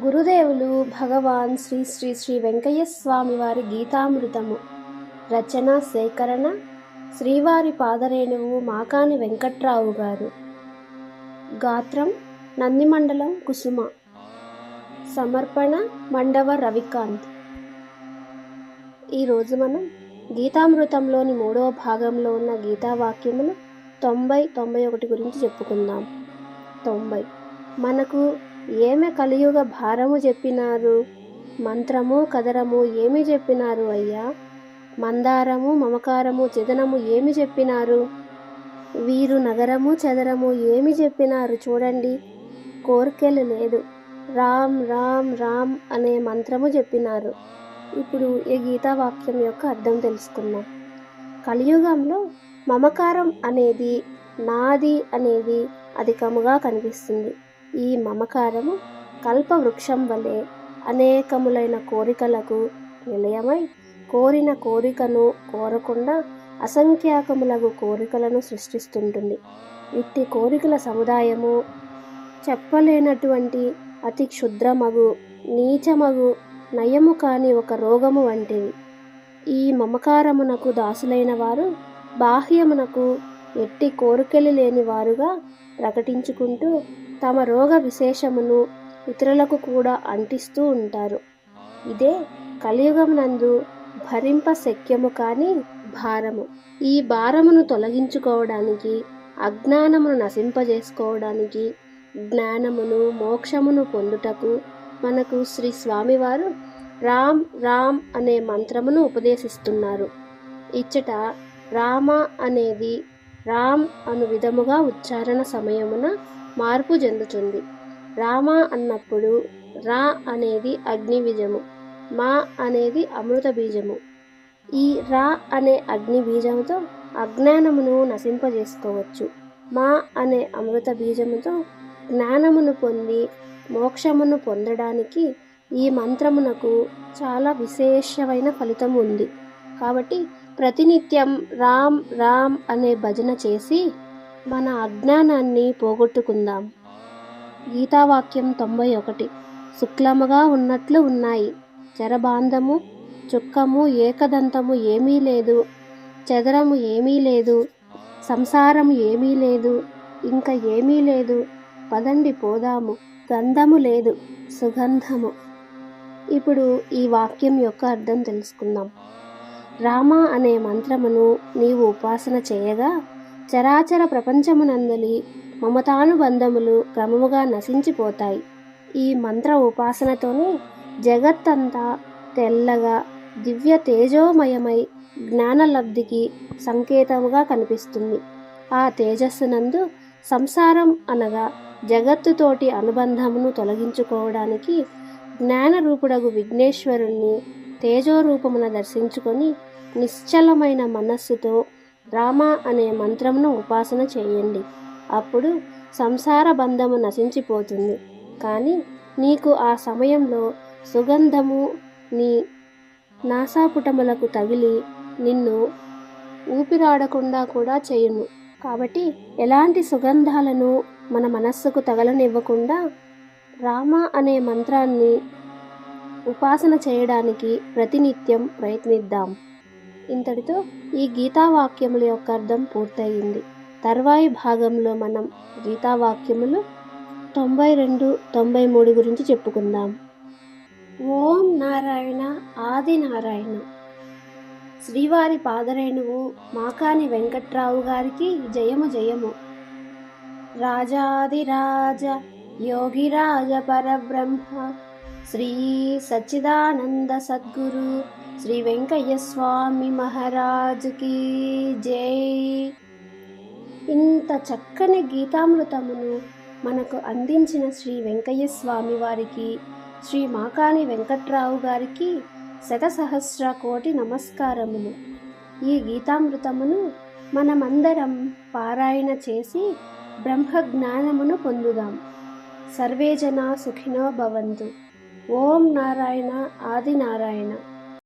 గురుదేవులు భగవాన్ శ్రీ శ్రీ శ్రీ వెంకయ్య స్వామి వారి గీతామృతము. రచన సేకరణ శ్రీవారి పాదరేణువు మాకాని వెంకట్రావు గారు. గాత్రం నందిమండలం కుసుమ. సమర్పణ మండవ రవికాంత్. ఈరోజు మనం గీతామృతంలోని మూడవ భాగంలో ఉన్న గీతావాక్యములు తొంభై తొంభై ఒకటి గురించి చెప్పుకుందాం. తొంభై. మనకు ఏమి కలియుగ భారము చెప్పినారు? మంత్రము కదరము ఏమి చెప్పినారు అయ్యా? మందారము మమకారము చెదనము ఏమి చెప్పినారు? వీరు నగరము చదరము ఏమి చెప్పినారు చూడండి. కోరికలు లేదు. రామ్ రామ్ రామ్ అనే మంత్రము చెప్పినారు. ఇప్పుడు ఈ గీతావాక్యం యొక్క అర్థం తెలుసుకుందాం. కలియుగంలో మమకారం అనేది నాది అనేది అధికముగా కనిపిస్తుంది. ఈ మమకారము కల్పవృక్షం వలె అనేకములైన కోరికలకు నిలయమై కోరిన కోరికను కోరకుండా అసంఖ్యాకములకు కోరికలను సృష్టిస్తుంటుంది. ఇట్టి కోరికల సముదాయము చెప్పలేనటువంటి అతి క్షుద్రమగు నీచమగు నయము కాని ఒక రోగము వంటిది ఈ మమకారమునకు దాసులైన వారు బాహ్యమునకు ఎట్టి కోరికలు లేని వారుగా ప్రకటించుకుంటూ తమ రోగ విశేషమును ఇతరులకు కూడా అంటిస్తూ ఉంటారు. ఇదే కలియుగమునందు భరింప శక్యము కాని భారము. ఈ భారమును తొలగించుకోవడానికి అజ్ఞానమును నశింపజేసుకోవడానికి జ్ఞానమును మోక్షమును పొందుటకు మనకు శ్రీ స్వామివారు రామ్ రామ్ అనే మంత్రమును ఉపదేశిస్తున్నారు. ఇచ్చట రామ అనేది రామ్ అను విధముగా ఉచ్చారణ సమయమున మార్పు చెందుతుంది రామ అన్నప్పుడు రా అనేది అగ్ని బీజము మా అనేది అమృత బీజము. ఈ రా అనే అగ్ని బీజముతో అజ్ఞానమును నశింపజేసుకోవచ్చు. మా అనే అమృత బీజముతో జ్ఞానమును పొంది మోక్షమును పొందడానికి ఈ మంత్రమునకు చాలా విశేషమైన ఫలితం ఉంది. కాబట్టి ప్రతినిత్యం రామ్ రామ్ అనే భజన చేసి మన అజ్ఞానాన్ని పోగొట్టుకుందాం. గీతావాక్యం తొంభై ఒకటి శుక్లముగా ఉన్నట్లు ఉన్నాయి. చరబాంధము చుక్కము ఏకదంతము ఏమీ లేదు. చదరము ఏమీ లేదు. సంసారము ఏమీ లేదు. ఇంకా ఏమీ లేదు. పదండి పోదాము. గంధము లేదు. సుగంధము. ఇప్పుడు ఈ వాక్యం యొక్క అర్థం తెలుసుకుందాం. రామ అనే మంత్రమును నీవు ఉపాసన చేయగా చరాచర ప్రపంచమునందలి మమతానుబంధములు క్రమముగా నశించిపోతాయి. ఈ మంత్ర ఉపాసనతోనే జగత్తంతా తెల్లగా దివ్య తేజోమయమై జ్ఞానలబ్ధికి సంకేతముగా కనిపిస్తుంది. ఆ తేజస్సునందు సంసారం అనగా జగత్తుతోటి అనుబంధమును తొలగించుకోవడానికి జ్ఞానరూపుడగు విఘ్నేశ్వరుణ్ణి తేజోరూపమున దర్శించుకొని నిశ్చలమైన మనస్సుతో రామ అనే మంత్రమును ఉపాసన చేయండి. అప్పుడు సంసార బంధము నశించిపోతుంది. కానీ నీకు ఆ సమయంలో సుగంధము నీ నాసాపుటములకు తగిలి నిన్ను ఊపిరాడకుండా కూడా చేయును. కాబట్టి ఎలాంటి సుగంధాలను మన మనస్సుకు తగలనివ్వకుండా రామ అనే మంత్రాన్ని ఉపాసన చేయడానికి ప్రతినిత్యం ప్రయత్నిద్దాం. ఇంతటితో ఈ గీతావాక్యముల యొక్క అర్థం పూర్తయింది. తర్వాయి భాగంలో మనం గీతావాక్యములు తొంభై రెండు తొంభై మూడు గురించి చెప్పుకుందాం. ఓం నారాయణ ఆది నారాయణ. శ్రీవారి పాదరేణువు మాకాని వెంకట్రావు గారికి జయము జయము. రాజాదిరాజ యోగిరాజ పరబ్రహ్మ శ్రీ సచ్చిదానంద సద్గురు శ్రీ వెంకయ్య స్వామి మహారాజుకి జై. ఇంత చక్కని గీతామృతమును మనకు అందించిన శ్రీ వెంకయ్య స్వామి వారికి శ్రీ మాకాని వెంకట్రావు గారికి శతసహస్ర కోటి నమస్కారములు. ఈ గీతామృతమును మనమందరం పారాయణ చేసి బ్రహ్మ జ్ఞానమును పొందుదాం. సర్వే జనా సుఖినో భవంతు. ఓం నారాయణ ఆది నారాయణ.